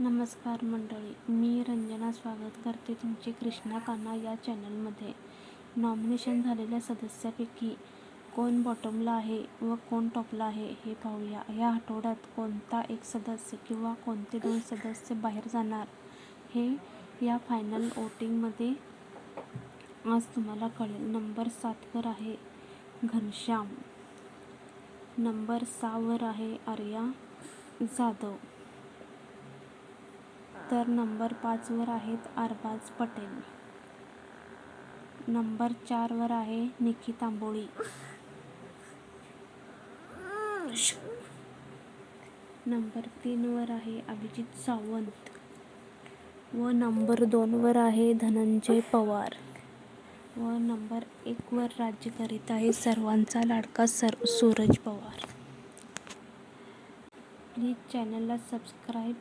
नमस्कार मंडळी मी रंजना स्वागत करते तुमचे कृष्णा कान्हा या चॅनलमध्ये. नॉमिनेशन झालेल्या सदस्यापैकी कोण बॉटमला आहे व कोण टॉपला आहे हे पाहूया. या आठवड्यात कोणता एक सदस्य किंवा कोणते दोन सदस्य बाहेर जाणार हे या फायनल वोटिंगमध्ये आज तुम्हाला कळेल. नंबर सातवर आहे घनश्याम. नंबर सहावर आहे आर्या जाधव. तर नंबर पाचवर आहेत अरबाज पटेल. नंबर चारवर आहे निखी तांबोळी नंबर तीनवर आहे अभिजित सावंत. व नंबर दोनवर आहे धनंजय पवार. व नंबर एकवर राज्य करीत आहे सर्वांचा लाडका सर सूरज पवार. प्लीज चॅनलला सबस्क्राईब